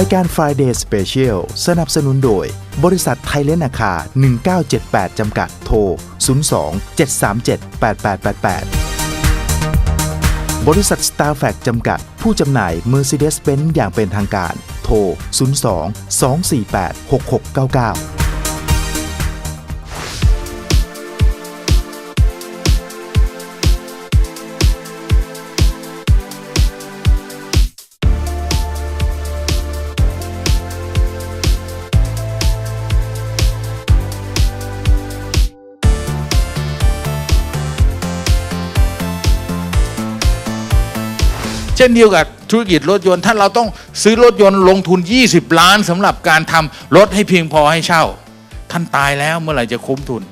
รายการ Friday Special สนับสนุนโดย บริษัทไทยเลนอาคา 1978 จำกัด โทร 02 737 8888 บริษัท Star f a c จำกัด ผู้จำหน่าย Mercedes-Benz อย่างเป็นทางการ โทร 02 248 6699 ช่นเดียวกับธุรกิจรถยนต์ถ้าเราต้องซื้อรถยนต์ลงทุน 20 ล้านสำหรับการทำรถให้เพียงพอให้เช่า ท่านตายแล้วเมื่อไหร่จะคุ้มทุน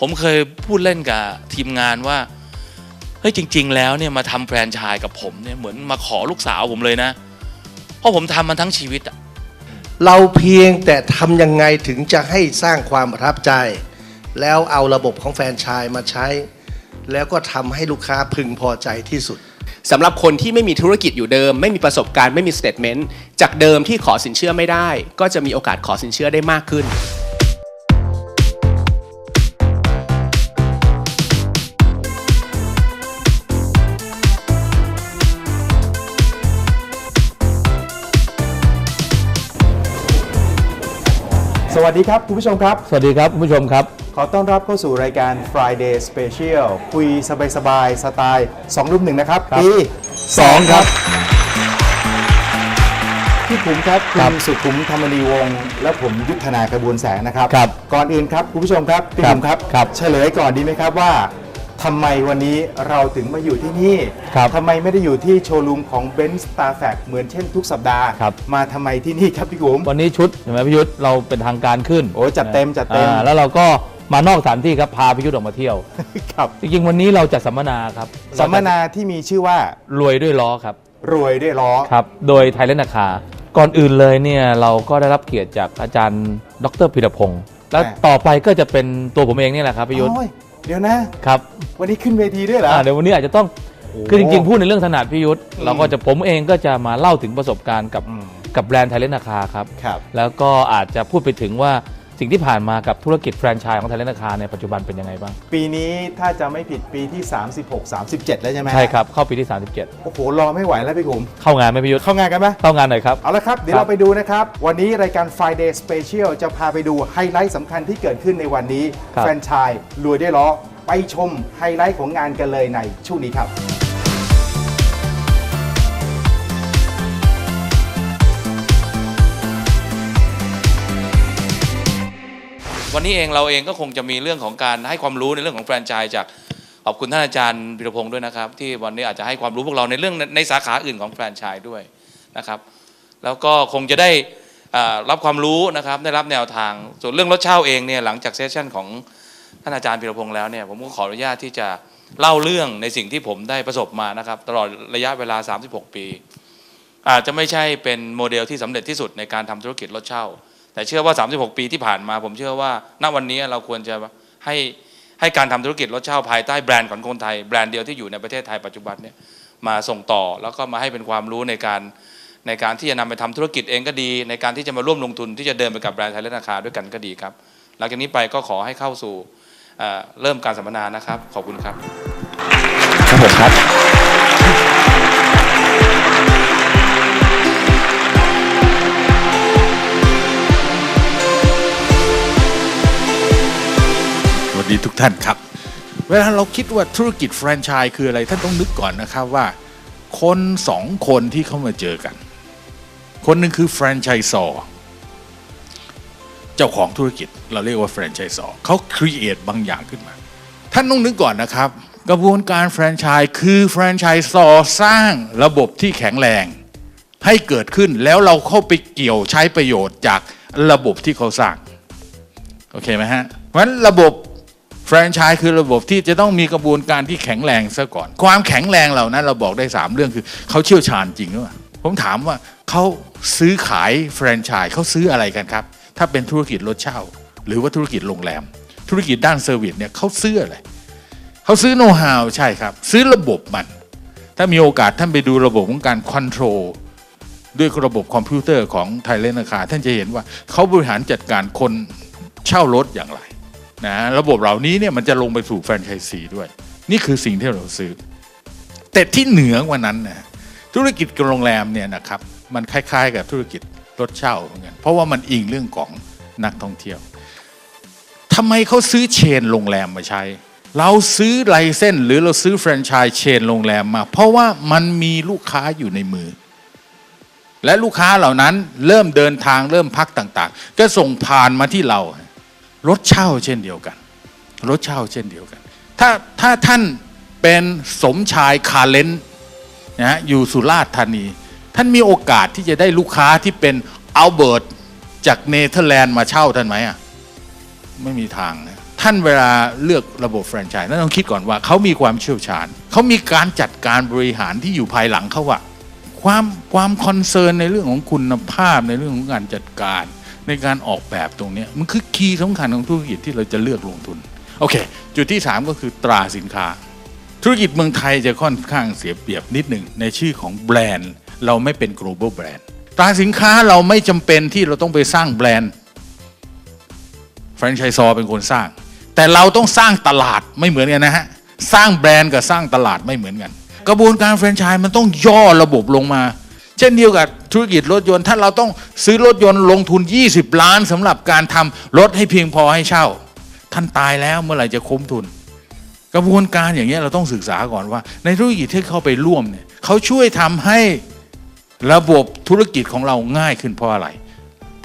ผมเคยพูดเล่นกับทีมงานว่าเฮ้ยจริง ๆ แล้วเนี่ยมาทำแฟรนไชส์กับผมเนี่ยเหมือนมาขอลูกสาวผมเลยนะ เพราะผมทำมันทั้งชีวิตอะเราเพียงแต่ทำยังไงถึงจะให้สร้างความประทับใจ แล้วเอาระบบของแฟรนไชส์มาใช้ แล้วก็ทำให้ลูกค้าพึงพอใจที่สุด สำหรับคนที่ไม่มีธุรกิจอยู่เดิม ไม่มีประสบการณ์ไม่มีสเตทเมนต์จากเดิมที่ขอสินเชื่อไม่ได้ ก็จะมีโอกาสขอสินเชื่อได้มากขึ้น สวัสดีครับ คุณผู้ชมครับ สวัสดีครับ คุณผู้ชมครับ ขอต้อนรับเข้าสู่รายการ Friday Special คุยสบายๆสไตล์2รุ่มหนึ่งนะครับครับปีสองครับ พี่ขุมครับครัคุบณสุขุมธรรมนีวงศ์และผมยุทธนากระบวนแสงนะครับ ครับก่อนอื่นครับ คุณผู้ชมครับพี่ครับขุมครับ ครับ เฉลยก่อนดีไหมครับว่า ทำไมวันนี้เราถึงมาอยู่ที่นี่ครับทำไมไม่ได้อยู่ที่โชว์รูมของ b e n z Star f a c เหมือนเช่นทุกสัปดาห์ ครับ มาทำไมที่นี่ครับพี่ขุมวันนี้ชุดใช่ไหมพิยุทธเราเป็นทางการขึ้นโอ้จัดเต็มจัดเต็มอ่าแล้วเราก็มานอกสถานที่ครับพาพิยุทธออกมาเที่ยว ครับ จริงๆวันนี้เราจัดสัมมนาครับสัมมนาที่มีชื่อว่า รวยด้วยล้อครับ รวยด้วยล้อ ครับ โดยไทยเลนนาคา ก่อนอื่นเลยเนี่ยเราก็ได้รับเกียรติจากอาจารย์ ดรพิรพงศ์ แล้วต่อไปก็จะเป็นตัวผมเองนี่แหละครับพิยุทธโอ้ย เดี๋ยวนะครับวันนี้ขึ้นเวทีด้วยเหรออ่าเดี๋ยววันนี้อาจจะต้องโอ้คือจริงๆ พูดในเรื่องถนัดพิยุทธเราก็จะผมเองก็จะมาเล่าถึงประสบการณ์กับอืมกับแบรนด์ไทยเลนนาคาครับครับ แล้วก็อาจจะพูดไปถึงว่า สิ่งที่ผ่านมากับธุรกิจแฟรนไชส์ของไทยเลนนาคาในปัจจุบันเป็นยังไงบ้าง ปีนี้ถ้าจะไม่ผิดปีที่ 36 37 แล้วใช่ไหมใช่ครับ เข้าปีที่โอ้โห รอไม่ไหวแล้วพี่ขุม37เข้างานไหมพิยุทธเข้างานกันไหมเข้างานหน่อยครับ เอาละครับ เดี๋ยวครับเราไปดูนะครับ วันนี้รายการ Friday Special จะพาไปดูไฮไลท์สำคัญที่เกิดขึ้นในวันนี้ ครับ แฟรนไชส์รวยได้ล้อ ไปชมไฮไลท์ของงานกันเลยในช่วงนี้ครับ วันนี้เองเราเองก็คงจะมีเรื่องของการให้ความรู้ในเรื่องของแฟรนไชส์จากขอบคุณท่านอาจารย์พิรพงศ์ด้วยนะครับ ที่วันนี้อาจจะให้ความรู้พวกเราในเรื่องในสาขาอื่นของแฟรนไชส์ด้วยนะครับ แล้วก็คงจะได้รับความรู้นะครับได้รับแนวทาง ส่วนเรื่องรถเช่าเองเนี่ยหลังจากเซสชั่นของท่านอาจารย์พิรพงศ์แล้วเนี่ยผมก็ขออนุญาตที่จะเล่าเรื่องในสิ่งที่ผมได้ประสบมานะครับ ตลอดระยะเวลา 36 ปี อาจจะไม่ใช่เป็นโมเดลที่สำเร็จที่สุดในการทำธุรกิจรถเช่า แต่เชื่อว่า 36 ปีที่ผ่านมา ผมเชื่อว่า ณวันนี้เราควรจะให้ให้การทำธุรกิจรถเช่าภายใต้แบรนด์ของคนไทยแบรนด์เดียวที่อยู่ในประเทศไทยปัจจุบันเนี่ยมาส่งต่อแล้วก็มาให้เป็นความรู้ในการในการที่จะนำไปทำธุรกิจเองก็ดี ในการที่จะมาร่วมลงทุนที่จะเดินไปกับแบรนด์ไทยและราคาด้วยกันก็ดีครับ หลังจากนี้ไปก็ขอให้เข้าสู่เอ่อเริ่มการสัมมนานะครับ ขอบคุณครับครับผมครับ ดีทุกท่านครับ เวลาเราคิดว่าธุรกิจแฟรนไชส์คืออะไรท่านต้องนึกก่อนนะครับว่า คนสองคนที่เข้ามาเจอกัน คนหนึ่งคือแฟรนไชส์ซอเจ้าของธุรกิจเราเรียกว่าแฟรนไชส์ซอเขาครีเอทบางอย่างขึ้นมา ท่านต้องนึกก่อนนะครับ กระบวนการแฟรนไชส์คือแฟรนไชส์ซอร์สร้างระบบที่แข็งแรง ให้เกิดขึ้นแล้วเราเข้าไปเกี่ยวใช้ประโยชน์จากระบบที่เขาสร้าง โอเคไหมฮะ เพราะฉะนั้นระบบ แฟรนไชส์คือระบบที่จะต้องมีกระบวนการที่แข็งแรงซะก่อน ความแข็งแรงเหล่านั้นเราบอกได้ 3 เรื่องคือเขาเชี่ยวชาญจริงหรือเปล่าผมถามว่าเขาซื้อขายแฟรนไชส์เขาซื้ออะไรกันครับ ถ้าเป็นธุรกิจรถเช่า หรือว่าธุรกิจโรงแรม ธุรกิจด้านเซอร์วิสเนี่ยเขาซื้ออะไรเขาซื้อโน้ตฮาวใช่ครับ ซื้อระบบมัน ถ้ามีโอกาสท่านไปดูระบบของการคอนโทรลด้วยระบบคอมพิวเตอร์ของไทยเลนคาท่านจะเห็นว่าเขาบริหารจัดการคนเช่ารถอย่างไร นะระบบเหล่านี้เนี่ยมันจะลงไปสู่แฟรนไชส์ซีด้วย นี่คือสิ่งที่เราซื้อ แต่ที่เหนือกว่านั้นนะธุรกิจโรงแรมเนี่ยนะครับมันคล้ายๆ กับธุรกิจรถเช่าเหมือนกันเพราะว่ามันอิงเรื่องของนักท่องเที่ยวทำไมเขาซื้อเชนโรงแรมมาใช้ เราซื้อไลเซนส์หรือเราซื้อแฟรนไชส์เชนโรงแรมมา เพราะว่ามันมีลูกค้าอยู่ในมือ และลูกค้าเหล่านั้นเริ่มเดินทางเริ่มพักต่างๆ ก็ส่งผ่านมาที่เรา รถเช่าเช่นเดียวกัน รถเช่าเช่นเดียวกัน ถ้าถ้าท่านเป็นสมชายคาเลนนะฮะอยู่สุราษฎร์ธานี ท่านมีโอกาสที่จะได้ลูกค้าที่เป็นอัลเบิร์ตจากเนเธอร์แลนด์มาเช่าท่านไหมอะไม่มีทางนะท่านเวลาเลือกระบบแฟรนไชส์ท่านต้องคิดก่อนว่าเขามีความเชี่ยวชาญเขามีการจัดการบริหารที่อยู่ภายหลังเขาว่าความความคอนเซิร์นในเรื่องของคุณภาพในเรื่องของการจัดการ ในการออกแบบตรงนี้มันคือคีย์สำคัญของธุรกิจที่เราจะเลือกลงทุนโอเค จุดที่ 3 ก็คือตราสินค้า ธุรกิจเมืองไทยจะค่อนข้างเสียเปรียบนิดหนึ่งในชื่อของแบรนด์ เราไม่เป็น global brand ตราสินค้าเราไม่จำเป็นที่เราต้องไปสร้างแบรนด์แฟรนไชส์ซอเป็นคนสร้าง แต่เราต้องสร้างตลาดไม่เหมือนกันนะฮะสร้างแบรนด์กับสร้างตลาดไม่เหมือนกัน กระบวนการแฟรนไชส์มันต้องย่อระบบลงมา เช่นเดียวกับธุรกิจรถยนต์ถ้าเราต้องซื้อรถยนต์ลงทุน 20 ล้านสำหรับการทำรถให้เพียงพอให้เช่า ท่านตายแล้วเมื่อไหร่จะคุ้มทุน กระบวนการอย่างเงี้เราต้องศึกษาก่อนว่า ในธุรกิจที่เข้าไปร่วมเนี่ยเขาช่วยทำให้ระบบธุรกิจของเราง่ายขึ้นเพราะอะไร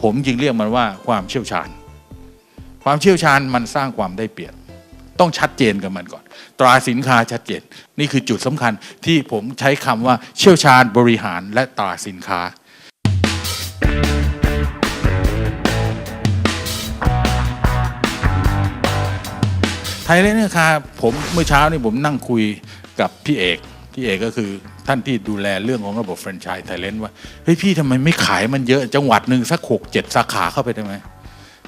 ผมจึงเรียกมันว่าความเชี่ยวชาญ ความเชี่ยวชาญมันสร้างความได้เปรียบ ต้องชัดเจนกับมันก่อน ตราสินค้าชัดเจน นี่คือจุดสำคัญที่ผมใช้คำว่าเชี่ยวชาญบริหารและตราสินค้าไทยเลยเนี่ยครับผมเมื่อเช้านี่ผมนั่งคุยกับพี่เอก พี่เอกก็คือท่านที่ดูแลเรื่องของระบบแฟรนไชส์ไทยเลนว่าเฮ้ยพี่ทำไมไม่ขายมันเยอะจังหวัดหนึ่งสักหกเจ็ดสาขาเข้าไปได้ไหม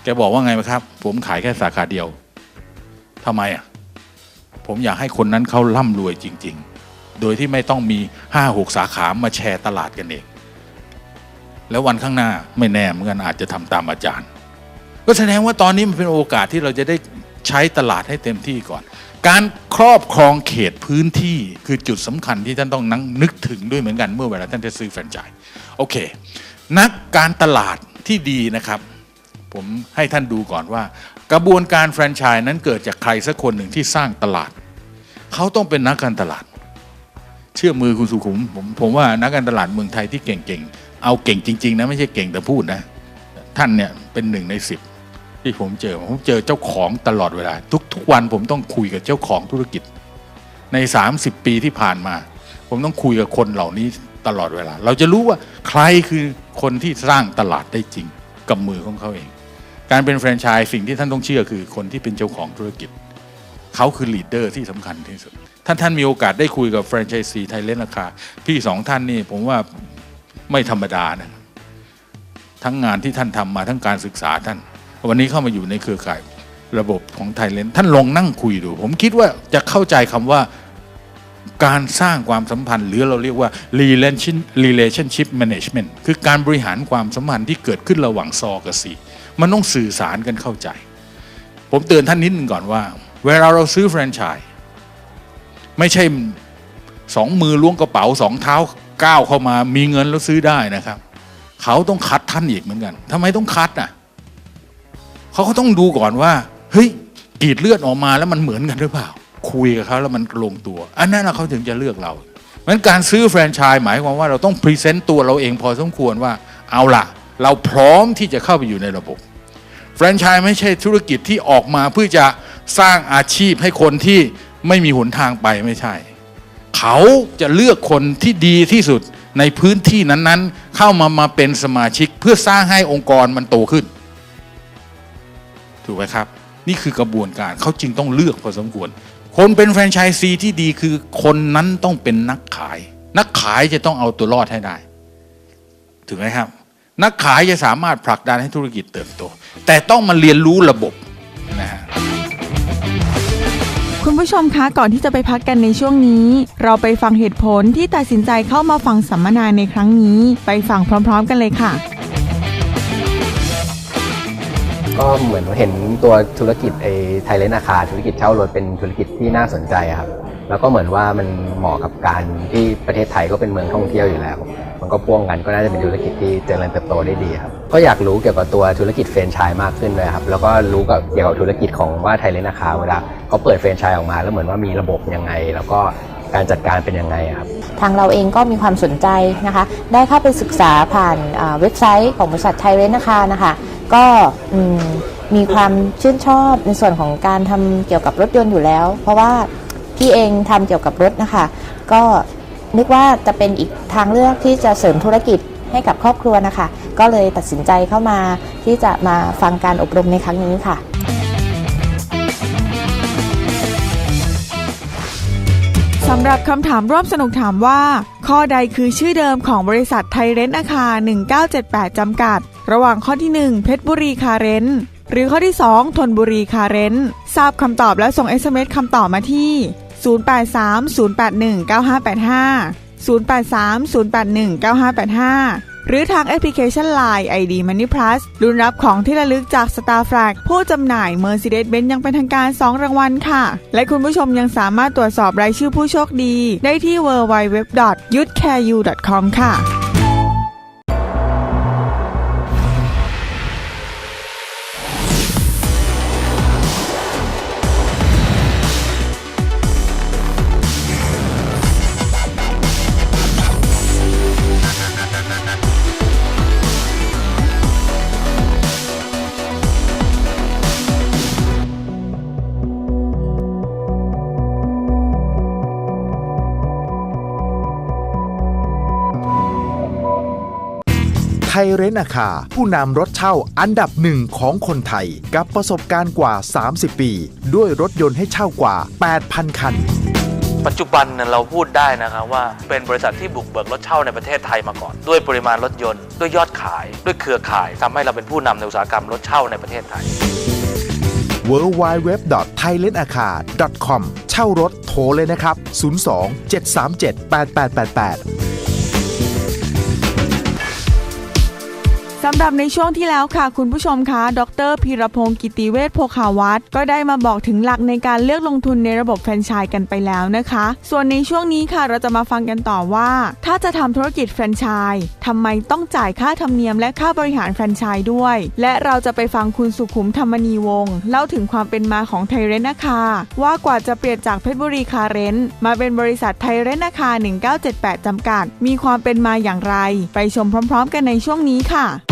แกบอกว่าไงไหมครับ ผมขายแค่สาขาเดียว ทำไมอะผมอยากให้คนนั้นเขาร่ำรวยจริง ๆ โดยที่ไม่ต้องมีห้าหกสาขามาแชร์ตลาดกันเอง แล้ววันข้างหน้าไม่แน่เหมือนกันอาจจะทำตามอาจารย์ ก็แสดงว่าตอนนี้มันเป็นโอกาสที่เราจะได้ใช้ตลาดให้เต็มที่ก่อน การครอบครองเขตพื้นที่คือจุดสำคัญที่ท่านต้องนั่งนึกถึงด้วยเหมือนกันเมื่อเวลาท่านจะซื้อแฟรนไชส์โอเค นักการตลาดที่ดีนะครับ ผมให้ท่านดูก่อนว่า กระบวนการแฟรนไชส์นั้นเกิดจากใครสักคนหนึ่งที่สร้างตลาด เขาต้องเป็นนักการตลาด เชื่อมือคุณสุขุมผมผมว่านักการตลาดเมืองไทยที่เก่งๆ เอาเก่งจริง ๆ นะ ไม่ใช่เก่งแต่พูดนะ ท่านเนี่ยเป็นหนึ่งในสิบที่ผมเจอผมเจอเจ้าของตลอดเวลา ทุกทุกวันผมต้องคุยกับเจ้าของธุรกิจ ใน 30 ปีที่ผ่านมา ผมต้องคุยกับคนเหล่านี้ตลอดเวลา เราจะรู้ว่าใครคือคนที่สร้างตลาดได้จริงกับมือของเขาเอง การเป็นแฟรนไชส์สิ่งที่ท่านต้องเชื่อคือคนที่เป็นเจ้าของธุรกิจ เขาคือลีดเดอร์ที่สำคัญที่สุด ท่านท่านมีโอกาสได้คุยกับแฟรนไชส์ซีไทยเลนราคา พี่สองท่านนี่ผมว่าไม่ธรรมดานะทั้งงานที่ท่านทำมาทั้งการศึกษาท่าน วันนี้เข้ามาอยู่ในเครือข่ายระบบของไทยเลนท่านลองนั่งคุยดู ผมคิดว่าจะเข้าใจคำว่าการสร้างความสัมพันธ์ หรือเราเรียกว่า relation relationship management คือการบริหารความสัมพันธ์ที่เกิดขึ้นระหว่างซอกับซี มันต้องสื่อสารกันเข้าใจ ผมเตือนท่านนิดนึงก่อนว่า เวลาเราซื้อแฟรนไชส์ไม่ใช่สองมือล้วงกระเป๋าสองเท้าก้าวเข้ามามีเงินแล้วซื้อได้นะครับ เขาต้องคัดท่านอีกเหมือนกันทำไมต้องคัดอะเขาก็ต้องดูก่อนว่าเฮ้ยกรีดเลือดออกมาแล้วมันเหมือนกันหรือเปล่า คุยกับเขาแล้วมันลงตัว อันนั้นเขาถึงจะเลือกเราเพราะฉะนั้นการซื้อแฟรนไชส์หมายความว่าเราต้องพรีเซนต์ตัวเราเองพอสมควรว่าเอาล่ะ เราพร้อมที่จะเข้าไปอยู่ในระบบ แฟรนไชส์ไม่ใช่ธุรกิจที่ออกมาเพื่อจะสร้างอาชีพให้คนที่ไม่มีหนทางไปไม่ใช่ เขาจะเลือกคนที่ดีที่สุดในพื้นที่นั้นๆ เข้ามามาเป็นสมาชิกเพื่อสร้างให้องค์กรมันโตขึ้น ถูกไหมครับ นี่คือกระบวนการเขาจึงต้องเลือกพอสมควร คนเป็นแฟรนไชส์ซีที่ดีคือคนนั้นต้องเป็นนักขาย นักขายจะต้องเอาตัวรอดให้ได้ ถูกไหมครับ นักขายจะสามารถผลักดันให้ธุรกิจเติบโต แต่ต้องมาเรียนรู้ระบบนะฮะคุณผู้ชมคะก่อนที่จะไปพักกันในช่วงนี้ เราไปฟังเหตุผลที่ตัดสินใจเข้ามาฟังสัมมนาในครั้งนี้ ไปฟังพร้อม ๆ กันเลยค่ะ ก็เหมือนเห็นตัวธุรกิจไอ้ไทยเลนอาคาธุรกิจเช่ารถเป็นธุรกิจที่น่าสนใจอะครับ แล้วก็เหมือนว่ามันเหมาะกับการที่ประเทศไทยก็เป็นเมืองท่องเที่ยวอยู่แล้ว มันก็พ่วงกันก็น่าจะเป็นธุรกิจที่เจริญเติบโตได้ดีครับก็อยากรู้เกี่ยวกับตัวธุรกิจแฟรนไชส์มากขึ้นเลยครับแล้วก็รู้กับเกี่ยวกับธุรกิจของว่าไทยเลนอาคาเวลาเขาเปิดแฟรนไชส์ออกมา แล้วเหมือนว่ามีระบบยังไง แล้วก็การจัดการเป็นยังไงครับ ทางเราเองก็มีความสนใจนะคะ ได้เข้าไปศึกษาผ่านเว็บไซต์ของบริษัทไทยเรนนะคะนะคะ ก็มมีความชื่นชอบในส่วนของการทำเกี่ยวกับรถยนต์อยู่แล้ว เพราะว่า พี่เองทำเกี่ยวกับรถนะคะ ก็นึกว่าจะเป็นอีกทางเลือกที่จะเสริมธุรกิจให้กับครอบครัวนะคะ ก็เลยตัดสินใจเข้ามาที่จะมาฟังการอบรมในครั้งนี้ค่ะสำหรับคำถามร่วมสนุกถามว่า ข้อใดคือชื่อเดิมของบริษัทไทยเรนต์อาคา 1978 จำกัด ระหว่างข้อที่ 1 เพชรบุรีคาเรนต์หรือข้อที่2ธนบุรีคาเรนต์ทราบคำตอบแล้วส่ง SMS คำตอบมาที่ 0830819585 0830819585 หรือทางแอปพลิเคชัน Line ID Money Plus รุ่นรับของที่ระลึกจาก Star f l a g ผู้จำหน่าย Mercedes-Benz ยังเป็นทางการ 2 รางวัลค่ะ และคุณผู้ชมยังสามารถตรวจสอบรายชื่อผู้โชคดี ได้ที่ www.yutcareu.com ค่ะ เรนอาคา ผู้นำรถเช่าอันดับหนึ่งของคนไทย กับประสบการณ์กว่า 30 ปี ด้วยรถยนต์ให้เช่ากว่า 8,000 คัน ปัจจุบันเนี่ยเราพูดได้นะครับว่าเป็นบริษัทที่บุกเบิกรถเช่าในประเทศไทยมาก่อน ด้วยปริมาณรถยนต์ ด้วยยอดขาย ด้วยเครือข่ายทำให้เราเป็นผู้นำในอุตสาหกรรมรถเช่าในประเทศไทย w w w t h a i l a n d a c a r c o m เช่ารถโทรเลยนะครับ 02 737 8888 สำหรับในช่วงที่แล้วค่ะ คุณผู้ชมคะ ดรพีรพงศ์กิติเวชโภคาวัตรก็ได้มาบอกถึงหลักในการเลือกลงทุนในระบบแฟรนไชส์กันไปแล้วนะคะ ส่วนในช่วงนี้ค่ะเราจะมาฟังกันต่อว่า ถ้าจะทำธุรกิจแฟรนไชส์ทำไมต้องจ่ายค่าธรรมเนียมและค่าบริหารแฟรนไชส์ด้วย และเราจะไปฟังคุณสุขุมธรรมนีวงศ์เล่าถึงความเป็นมาของไทยเรนนาคา ว่ากว่าจะเปลี่ยนจากเพชรบุรีคาเรนมาเป็นบริษัทไทยเรนนาคา 1978 จำกัด มีความเป็นมาอย่างไร ไปชมพร้อม ๆ กันในช่วงนี้ค่ะ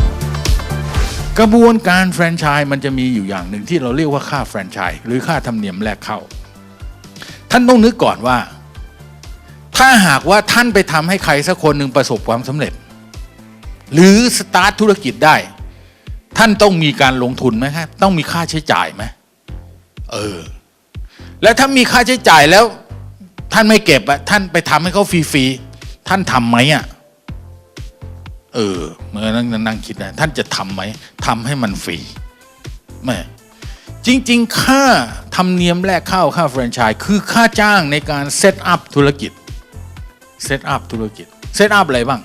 กระบวนการแฟรนไชส์มันจะมีอยู่อย่างหนึ่งที่เราเรียกว่าค่าแฟรนไชส์หรือค่าธรรมเนียมแรกเข้า ท่านต้องนึกก่อนว่า ถ้าหากว่าท่านไปทำให้ใครสักคนหนึ่งประสบความสำเร็จ หรือสตาร์ทธุรกิจได้ ท่านต้องมีการลงทุนไหมครับต้องมีค่าใช้จ่ายไหมเออ แล้วถ้ามีค่าใช้จ่ายแล้ว ท่านไม่เก็บอะท่านไปทำให้เขาฟรีๆท่านทำไหมอะ เออเมื่อนั่งนั่งคิดนะท่านจะทำไหมทำให้มันฟรีแม่จริง ๆ ค่าธรรมเนียมแรกเข้าค่าแฟรนไชส์คือค่าจ้างในการเซตอัพธุรกิจเซตอัพธุรกิจเซตอัพอะไรบ้าง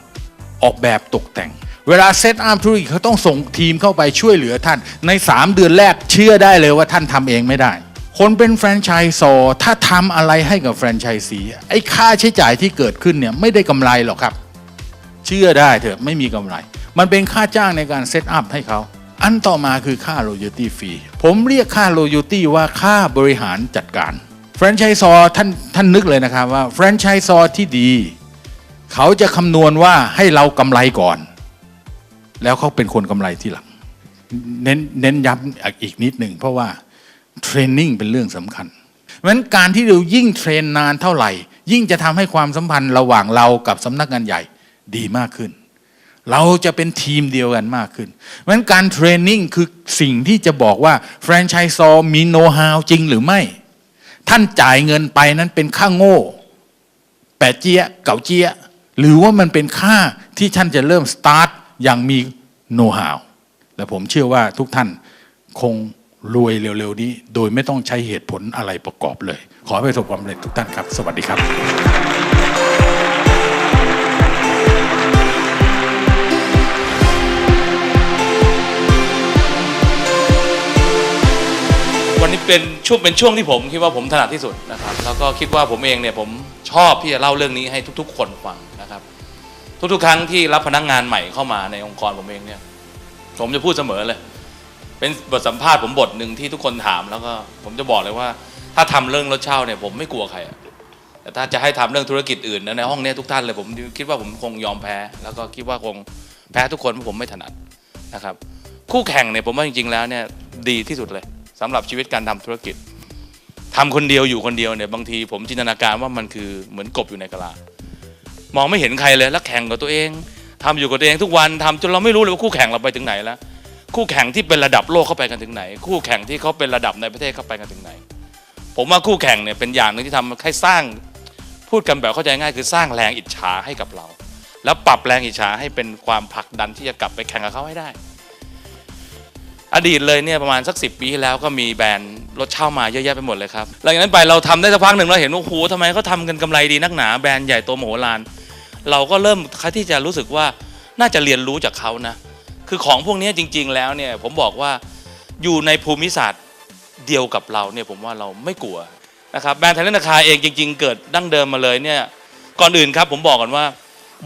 ออกแบบตกแต่ง เวลาเซตอัพธุรกิจเขาต้องส่งทีมเข้าไปช่วยเหลือท่าน ใน 3 เดือนแรกเชื่อได้เลยว่าท่านทำเองไม่ได้ คนเป็นแฟรนไชส์ซอถ้าทำอะไรให้กับแฟรนไชส์สีไอ้ค่าใช้จ่ายที่เกิดขึ้นเนี่ยไม่ได้กำไรหรอกครับ เชื่อได้เถอะไม่มีกำไร มันเป็นค่าจ้างในการเซตอัพให้เขาอันต่อมาคือค่า royalty fee ผมเรียกค่า royalty ว่าค่าบริหารจัดการแฟรนไชส์ซอท่านท่านนึกเลยนะครับว่าแฟรนไชส์ซอที่ดี เขาจะคำนวณว่าให้เรากำไรก่อน แล้วเขาเป็นคนกำไรที่หลัง เน้นเน้นย้ำอีกนิดหนึ่งเพราะว่าเทรนนิ่งเป็นเรื่องสำคัญเพราะฉะนั้นการที่เรายิ่งเทรนนานเท่าไหร่ ยิ่งจะทำให้ความสัมพันธ์ระหว่างเรากับสำนักงานใหญ่ ดีมากขึ้น เราจะเป็นทีมเดียวกันมากขึ้นเพราะฉะนั้นการเทรนนิ่งคือสิ่งที่จะบอกว่าแฟรนไชส์ซอมีโน้ตฮาวจริงหรือไม่ ท่านจ่ายเงินไปนั้นเป็นค่าโง่ แปะเจี๊ยเก่าเจี๊ยหรือว่ามันเป็นค่าที่ท่านจะเริ่มสตาร์ทอย่างมีโน้ตฮาวและผมเชื่อว่าทุกท่านคงรวยเร็วๆนี้ โดยไม่ต้องใช้เหตุผลอะไรประกอบเลย ขอให้ประสบความสำเร็จทุกท่านครับ สวัสดีครับ เป็นช่วงเป็นช่วงที่ผมคิดว่าผมถนัดที่สุดนะครับ แล้วก็คิดว่าผมเองเนี่ยผมชอบที่จะเล่าเรื่องนี้ให้ทุก ๆ คนฟังนะครับ ทุกๆ ครั้งที่รับพนักงานใหม่เข้ามาในองค์กรผมเองเนี่ย ผมจะพูดเสมอเลย เป็นบทสัมภาษณ์ผมบทหนึ่งที่ทุกคนถามแล้วก็ผมจะบอกเลยว่า ถ้าทำเรื่องรถเช่าเนี่ยผมไม่กลัวใครแต่ถ้าจะให้ทำเรื่องธุรกิจอื่นนะในห้องนี้ทุกท่านเลยผมคิดว่าผมคงยอมแพ้ แล้วก็คิดว่าคงแพ้ทุกคนเพราะผมไม่ถนัดนะครับ คู่แข่งเนี่ยผมว่าจริงๆแล้วเนี่ยดีที่สุดเลย สำหรับชีวิตการทำธุรกิจทำคนเดียวอยู่คนเดียวเนี่ยบางทีผมจินตนาการว่ามันคือเหมือนกบอยู่ในกะลามองไม่เห็นใครเลยแล้วแข่งกับตัวเองทำอยู่กับตัวเองทุกวันทำจนเราไม่รู้เลยว่าคู่แข่งเราไปถึงไหนแล้ว คู่แข่งที่เป็นระดับโลกเข้าไปกันถึงไหน คู่แข่งที่เขาเป็นระดับในประเทศเข้าไปกันถึงไหน ผมว่าคู่แข่งเนี่ยเป็นอย่างหนึ่งที่ทำให้สร้างพูดกันแบบเข้าใจง่ายคือสร้างแรงอิจฉาให้กับเรา แล้วปรับแรงอิจฉาให้เป็นความผลักดันที่จะกลับไปแข่งกับเขาให้ได้ อดีตเลยเนี่ยประมาณสักสิปีที่แล้วก็มีแบรนด์รถเช่ามาเยอะแยะไปหมดเลยครับหลังจากนั้นไปเราทำได้สักพักหนึ่งเราเห็นว่าโอ้โหทำไมเขาทำกันกำไรดีนักหนาแบรนด์ใหญ่โตมโหฬารเราก็เริ่มคัที่จะรู้สึกว่าน่าจะเรียนรู้จากเขานะคือของพวกนี้จริง ๆ แล้วเนี่ยผมบอกว่าอยู่ในภูมิศาสตร์เดียวกับเราเนี่ยผมว่าเราไม่กลัวนะครับแบรนด์ไทยเลนราคาเองจริง ๆ เกิดดั้งเดิมมาเลยเนี่ยก่อนอื่นครับผมบอกก่อนว่า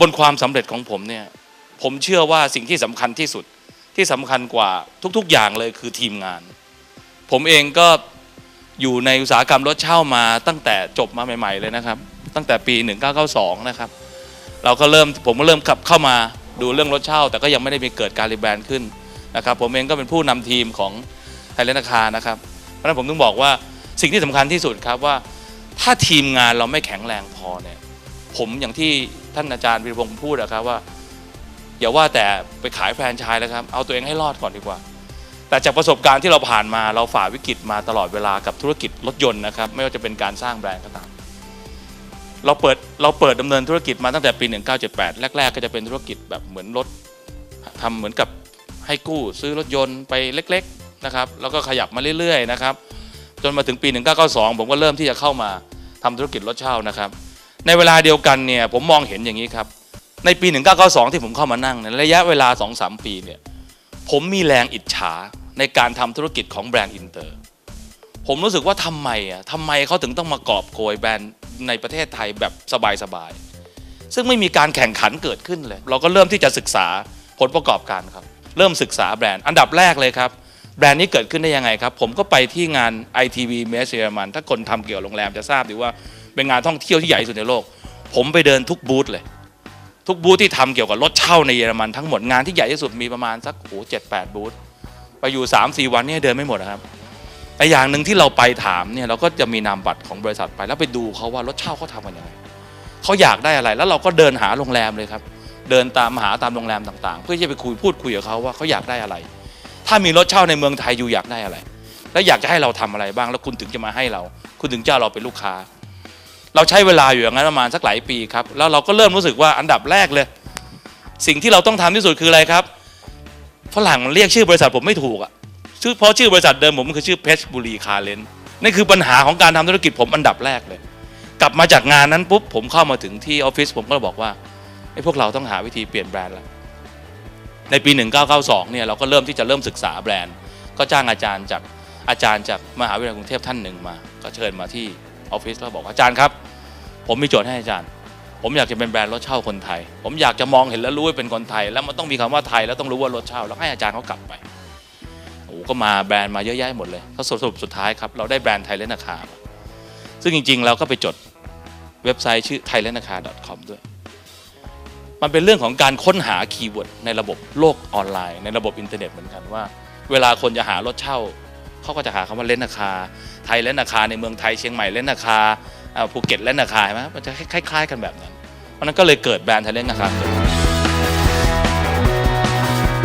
บนความสำเร็จของผมเนี่ยผมเชื่อว่าสิ่งที่สำคัญที่สุด ที่สำคัญกว่าทุกๆอย่างเลยคือทีมงาน ผมเองก็อยู่ในอุตสาหกรรมรถเช่ามาตั้งแต่จบมาใหม่ ๆ เลยนะครับ ตั้งแต่ปี 1992 นะครับ เราก็เริ่มผมก็เริ่มกลับเข้ามาดูเรื่องรถเช่า แต่ก็ยังไม่ได้มีเกิดการรีแบรนด์ขึ้นนะครับ ผมเองก็เป็นผู้นำทีมของไทยเลนคานะครับ เพราะฉะนั้นผมต้องบอกว่าสิ่งที่สำคัญที่สุดครับว่า ถ้าทีมงานเราไม่แข็งแรงพอเนี่ยผมอย่างที่ท่านอาจารย์วิรพงศ์พูดนะครับว่า อย่าว่าแต่ไปขายแฟรนไชส์แล้วครับ เอาตัวเองให้รอดก่อนดีกว่า แต่จากประสบการณ์ที่เราผ่านมาเราฝ่าวิกฤตมาตลอดเวลากับธุรกิจรถยนต์นะครับ ไม่ว่าจะเป็นการสร้างแบรนด์ก็ตาม เราเปิดเราเปิดดำเนินธุรกิจมาตั้งแต่ปี 1978 แรก ๆ ก็จะเป็นธุรกิจแบบเหมือนรถทำเหมือนกับให้กู้ซื้อรถยนต์ไปเล็ก ๆนะครับ แล้วก็ขยับมาเรื่อยๆนะครับ จนมาถึงปี 1992 ผมก็เริ่มที่จะเข้ามาทำธุรกิจรถเช่านะครับ ในเวลาเดียวกันเนี่ยผมมองเห็นอย่างนี้ครับ ในปี 1992 ที่ผมเข้ามานั่งในระยะเวลา 2-3 ปีเนี่ยผมมีแรงอิจฉาในการทำธุรกิจของแบรนด์อินเตอร์ ผมรู้สึกว่าทำไมอะทำไมเขาถึงต้องมากอบโกยแบรนด์ในประเทศไทยแบบสบายๆ ซึ่งไม่มีการแข่งขันเกิดขึ้นเลย เราก็เริ่มที่จะศึกษาผลประกอบการครับ เริ่มศึกษาแบรนด์อันดับแรกเลยครับ แบรนด์นี้เกิดขึ้นได้ยังไงครับ ผมก็ไปที่งาน ITV m e s s e r m a n ถ้าคนทำเกี่ยวกับโรงแรมจะทราบดีว่าเป็นงานท่องเที่ยวที่ใหญ่สุดในโลก ผมไปเดินทุกบูธเลย ทุกบูธที่ทำเกี่ยวกับรถเช่าในเยอรมันทั้งหมดงานที่ใหญ่ที่สุดมีประมาณสักโอ้เจ็ดแปดบูธไปอยู่3ามสี่วันเนี่ยเดินไม่หมดนะครับแต่อย่างหนึ่งที่เราไปถามเนี่ยเราก็จะมีนามบัตรของบริษัทไปแล้วไปดูเขาว่ารถเช่าเขาทำกันยังไงเขาอยากได้อะไรแล้วเราก็เดินหาโรงแรมเลยครับ เดินตามหาตามโรงแรมต่างๆ เพื่อจะไปคุยพูดคุยกับเขาว่าเขาอยากได้อะไร ถ้ามีรถเช่าในเมืองไทยอยู่อยากได้อะไร แล้วอยากจะให้เราทำอะไรบ้างแล้วคุณถึงจะมาให้เรา คุณถึงจะเราเป็นลูกค้า เราใช้เวลาอยู่อย่างนั้นประมาณสักหลายปีครับ แล้วเราก็เริ่มรู้สึกว่าอันดับแรกเลย สิ่งที่เราต้องทำที่สุดคืออะไรครับฝรั่งมันเรียกชื่อบริษัทผมไม่ถูกอะชื่อเพราะชื่อบริษัทเดิมผมมันคือชื่อเพชรบุรีคาเลนนั่นคือปัญหาของการทำธุรกิจผมอันดับแรกเลย กลับมาจากงานนั้นปุ๊บผมเข้ามาถึงที่ออฟฟิศผมก็บอกว่าไอ้พวกเราต้องหาวิธีเปลี่ยนแบรนด์ล้วในปี 1992เนี่ยเราก็เริ่มที่จะเริ่มศึกษาแบรนด์ ก็จ้างอาจารย์จากอาจารย์จากมหาวิทยาลัยกรุงเทพท่านหนึ่งมา ก็เชิญมาที่ ออฟฟิศแล้วบอกว่าอาจารย์ครับ ผมมีโจทย์ให้อาจารย์ ผมอยากจะเป็นแบรนด์รถเช่าคนไทย ผมอยากจะมองเห็นแล้วรู้ว่าเป็นคนไทย แล้วมันต้องมีคำว่าไทยแล้วต้องรู้ว่ารถเช่า แล้วให้อาจารย์เขากลับไปโอ้ก็มาแบรนด์มาเยอะแยะหมดเลยก็สรุปสุดท้ายครับเราได้แบรนด์ไทยเลนนาคาซึ่งจริง ๆ เราก็ไปจดเว็บไซต์ชื่อ thailandaka.com ด้วย มันเป็นเรื่องของการค้นหาคีย์เวิร์ดในระบบโลกออนไลน์ ในระบบอินเทอร์เน็ตเหมือนกันว่า เวลาคนจะหารถเช่า เขาก็จะหาคำว่าเลนนาคา ไทยเลนนาคาในเมืองไทยเชียงใหม่เลนนาคาภูเก็ตเลนนาคาใช่ไหมมันจะคล้าย ๆ กันแบบนั้น เพราะนั้นก็เลยเกิดแบรนด์ไทยเลนนาคา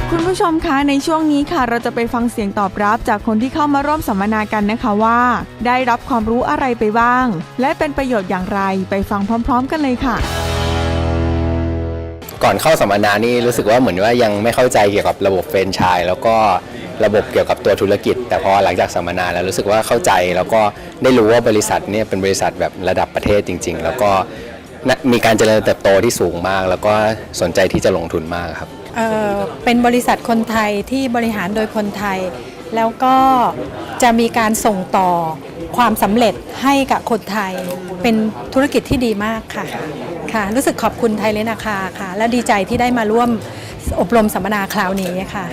คุณผู้ชมคะในช่วงนี้ค่ะ เราจะไปฟังเสียงตอบรับจากคนที่เข้ามาร่วมสัมมนากันนะคะว่า ได้รับความรู้อะไรไปบ้าง และเป็นประโยชน์อย่างไรไปฟังพร้อม ๆ กันเลยค่ะ ก่อนเข้าสัมมนานี่รู้สึกว่าเหมือนว่ายังไม่เข้าใจเกี่ยวกับระบบเฟรนไชส์แล้วก็ระบบเกี่ยวกับตัวธุรกิจ แต่พอหลังจากสัมมนาแล้วรู้สึกว่าเข้าใจแล้วก็ได้รู้ว่าบริษัทเนี่ยเป็นบริษัทแบบระดับประเทศจริง ๆ แล้วก็น่ะมีการเจริญเติบโตที่สูงมาก แล้วก็สนใจที่จะลงทุนมากครับ เอ่อเป็นบริษัทคนไทยที่บริหารโดยคนไทย แล้วก็จะมีการส่งต่อความสำเร็จให้กับคนไทย เป็นธุรกิจที่ดีมากค่ะ ค่ะรู้สึกขอบคุณไทยเลนาคาค่ะ และดีใจที่ได้มาร่วมอบรมสัมมนาคราวนี้ค่ะ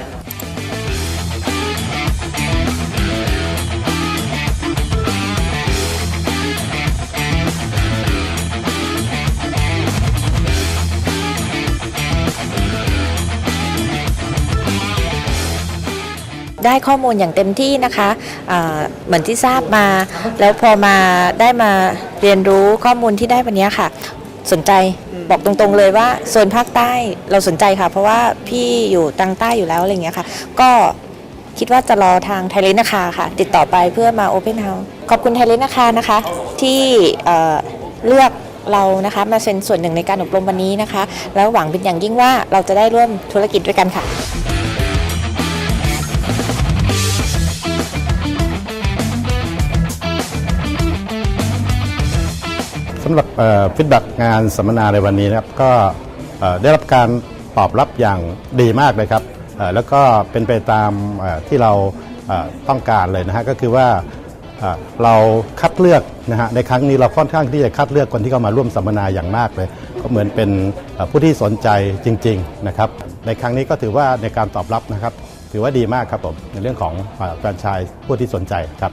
ได้ข้อมูลอย่างเต็มที่นะคะเหมือนที่ทราบมา แล้วพอมาได้มาเรียนรู้ข้อมูลที่ได้วันนี้ค่ะ สนใจบอกตรงๆเลยว่าโซนภาคใต้เราสนใจค่ะ เพราะว่าพี่อยู่ทางใต้อยู่แล้วอะไรอย่างเงี้ยค่ะ ก็คิดว่าจะรอทางไทยเลนนาคาค่ะ ติดต่อไปเพื่อมาโอเพนเฮาส์ขอบคุณไทยเลนนาคานะคะ ที่เอ่อเลือกเรานะคะมาเป็นส่วนหนึ่งในการอบรมวันนี้นะคะ แล้วหวังเป็นอย่างยิ่งว่าเราจะได้ร่วมธุรกิจด้วยกันค่ะำหรับฟีดแบ็กงานสัมมนาในวันนี้นะครับก็ได้รับการตอบรับอย่างดีมากเลยครับแล้วก็เป็นไปตามที่เราต้องการเลยนะฮะก็คือว่าเราคัดเลือกนะฮะในครั้งนี้เราค่อนข้างที่จะคัดเลือกคนที่เข้ามาร่วมสัมมนาอย่างมากเลย ก็เหมือนเป็นผู้ที่สนใจจริงๆนะครับในครั้งนี้ก็ถือว่าในการตอบรับนะครับ ถือว่าดีมากครับผมในเรื่องของแฟรนไชส์ผู้ที่สนใจครับ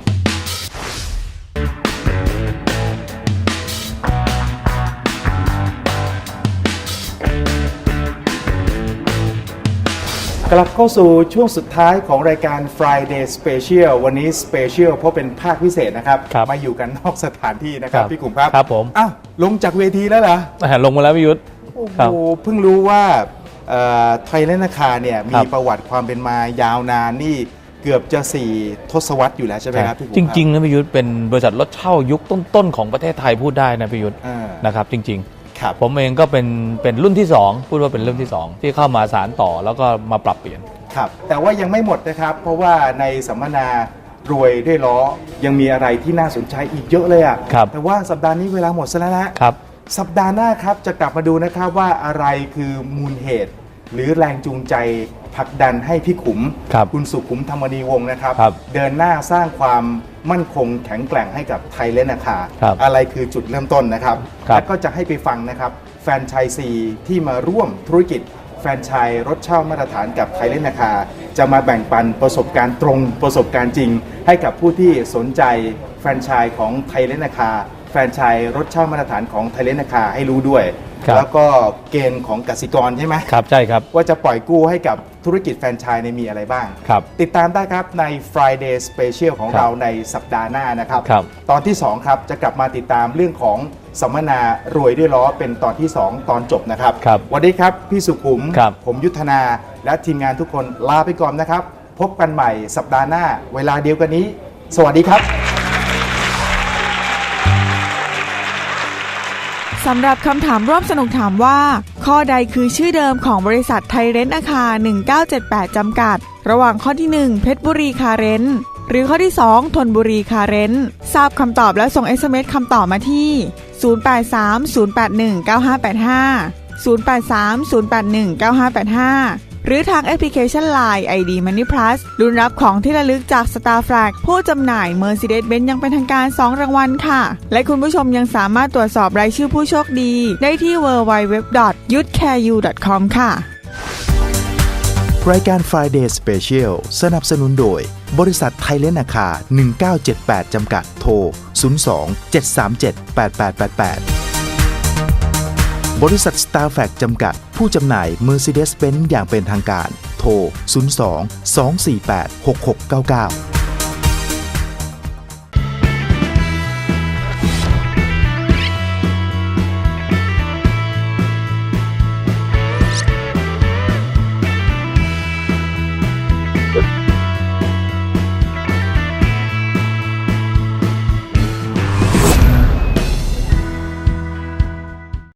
กลับเข้าสู่ช่วงสุดท้ายของรายการ Friday Special วันนี้ Special เพราะเป็นภาคพิเศษนะครับ ครับมาอยู่กันนอกสถานที่นะครับครับพี่กลุ่มครับครับผม อ้าวลงจากเวทีแล้วเหรอ อ่าลงมาแล้วพิยุทธ์โอ้ครับโหเพิ่งรู้ว่าไทยเลนนาคาเนี่ยคมีรับ ประวัติความเป็นมายาวนานนี่เกือบจะ4ทศวรรษอยู่แล้วใช่ไหมครับพี่กลุ่มจริงๆนะพิยุทธ์เป็นบริษัทรถเช่ายุคต้นๆของประเทศไทยพูดได้นะพิยุทธ์อ่านะครับจริง ครับๆผมเองก็เป็นเป็นรุ่นที่ 2 พูดว่าเป็นรุ่นที่ 2 ที่เข้ามาสารต่อแล้วก็มาปรับเปลี่ยน ครับ แต่ว่ายังไม่หมดนะครับ เพราะว่าในสัมมนารวยด้วยล้อยังมีอะไรที่น่าสนใจอีกเยอะเลยอะครับแต่ว่าสัปดาห์นี้เวลาหมดซะแล้วนะครับ สัปดาห์หน้าครับจะกลับมาดูนะครับว่าอะไรคือมูลเหตุ หรือแรงจูงใจผลักดันให้พี่ขุมครับณสุขุมธรรมนีวงศ์นะครับ ครับเดินหน้าสร้างความมั่นคงแข็งแกร่งให้กับไทยเลนนาคา ครับอะไรคือจุดเริ่มต้นนะครับครับ และก็จะให้ไปฟังนะครับ แฟรนไชายซีที่มาร่วมธุรกิจ แฟรนไชายรถเช่ามาตรฐานกับไทยเลนนาคา จะมาแบ่งปันประสบการณ์ตรงประสบการณ์จริง ให้กับผู้ที่สนใจแฟรนไชายของไทยเลนนาคา แฟรนไชายรถเช่ามาตรฐานของไทยเลนนาคาให้รู้ด้วย ครับ แล้วก็เกณฑ์ของกสิกรใช่ไหมครับใช่ครับว่าจะปล่อยกู้ให้กับธุรกิจแฟรนไชส์ในยมีอะไรบ้าง ครับ ติดตามได้ครับใน Friday Special ของครับเราในสัปดาห์หน้านะครับ ครับ ตอนที่ 2 ครับ จะกลับมาติดตามเรื่องของสัมมนารวยด้วยล้อเป็นตอนที่ 2 ตอนจบนะครับ ครับวันนี้ครับ พี่สุขุม ครับผมยุทธนา และทีมงานทุกคนลาไปก่อนนะครับ พบกันใหม่สัปดาห์หน้า เวลาเดียวกันนี้ สวัสดีครับ สำหรับคำถามร่วมสนุกถามว่า ข้อใดคือชื่อเดิมของบริษัทไทยเรนท์อาคา 1978 จำกัด ระหว่างข้อที่ 1 เพชรบุรีคาเรนต์หรือข้อที่ 2ทนบุรีคาเรนต์ทราบคำตอบแล้วส่ง SMS คำตอบมาที่ 0830819585 0830819585 หรือทางแอปพลิเคชัน Line ID Money Plus รุ่นรับของที่ระลึกจาก Star Flag ผู้จำหน่าย Mercedes-Benz ยังเป็นทางการ 2 รางวัลค่ะ และคุณผู้ชมยังสามารถตรวจสอบรายชื่อผู้โชคดี ได้ที่ www.yutcareu.com ค่ะ รายการ Friday Special สนับสนุนโดย บริษัทไทยเลนนาคา 1978 จำกัดโทร 02 737 8888 บริษัท Star f a c t จำกัด ผู้จำหน่าย Mercedes-Benz อย่างเป็นทางการ โทร 02 248 6699